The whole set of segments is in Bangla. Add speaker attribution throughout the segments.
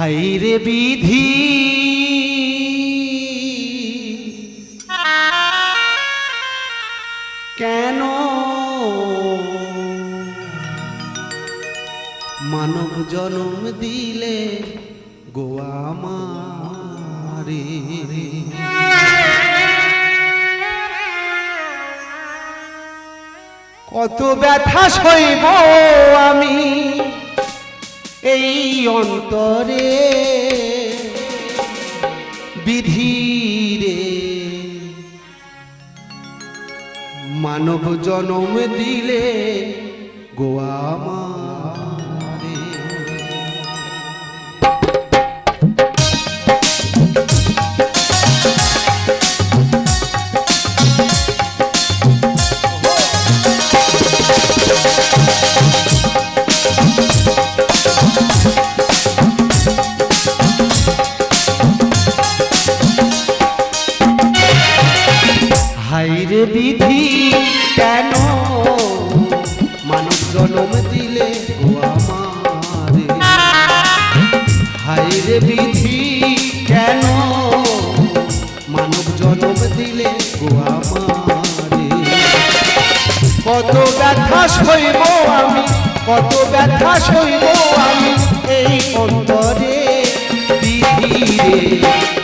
Speaker 1: হাইরে বিধি। কেন? মানব জন্ম দিলে গোয়া মারে। কত ব্যথা সইব আমি। এই অন্তরে বিধিরে মানব জনম দিলে গোয়া মারে হাইরে বিধি কেন? মানব জনম দিলে হাইরে বিধি কেন? মানব জনম দিলে কত ব্যথা সইব আমি, কত ব্যথা সইব আমি এই অন্তরে বিধিরে।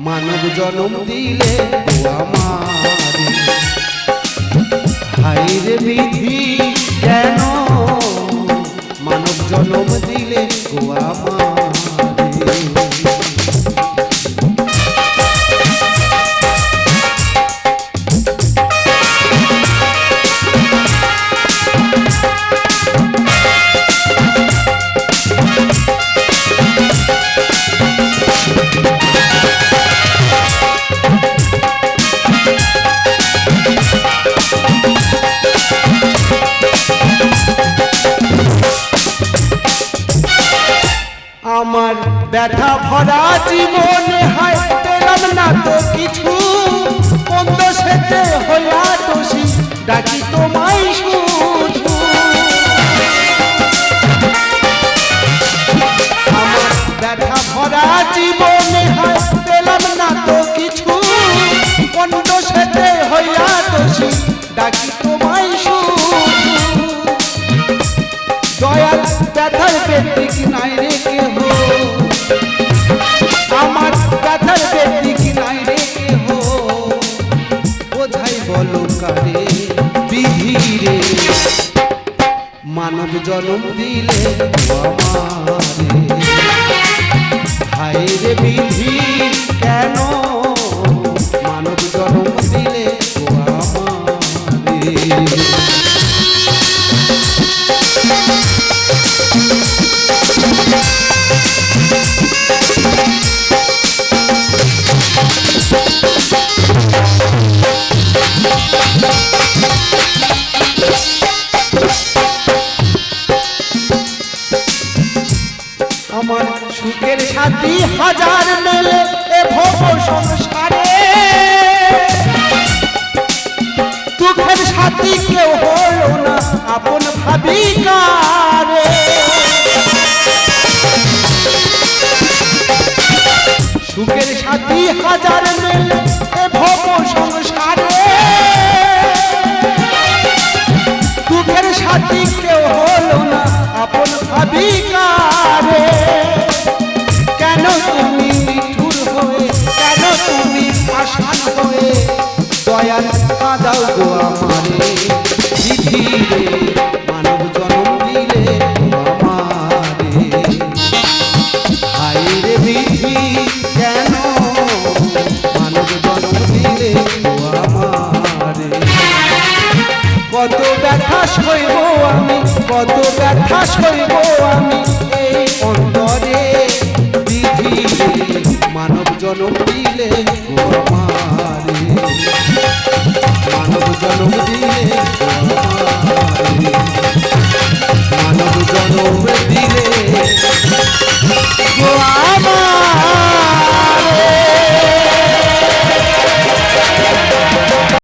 Speaker 1: মানব জনম দিলে হাইরে বিধি কেন মানব জনম দিলে ও ব্যথা ভরা জীবনে হায়, পেলাম না তো কিছু। বন্ধ সেতে হইয়া দোষী, ডাকি তোমায় শুধু। আমার ব্যথা ভরা জীবনে হায়, পেলাম না তো কিছু। বন্ধ সেতে হইয়া দোষী, ডাকি তোমায় শুধু। বলো বিধিরে মানব জন্ম দিলে আমারে হায় রে বিধি। আমার সুখের সাথী হাজার মেলে এ ভব সংসারে। দুঃখের সাথী কেউ হলো না আপন ভাবি কারে সুখের সাথী হাজার মেলে এ ভব সংসারে। দুঃখের সাথী কেউ হয়ে দয়াল কাদাও গো আমারে। বিধি মানব জন্ম দিলে আমারে। হায় রে বিধি কেন মানব জন্ম দিলে আমারে? কত ব্যথা সইব আমি, কত ব্যথা সইব আমি এই অন্তরে। জনম দিলে মানব জনম দিলে মানব জনম দিলে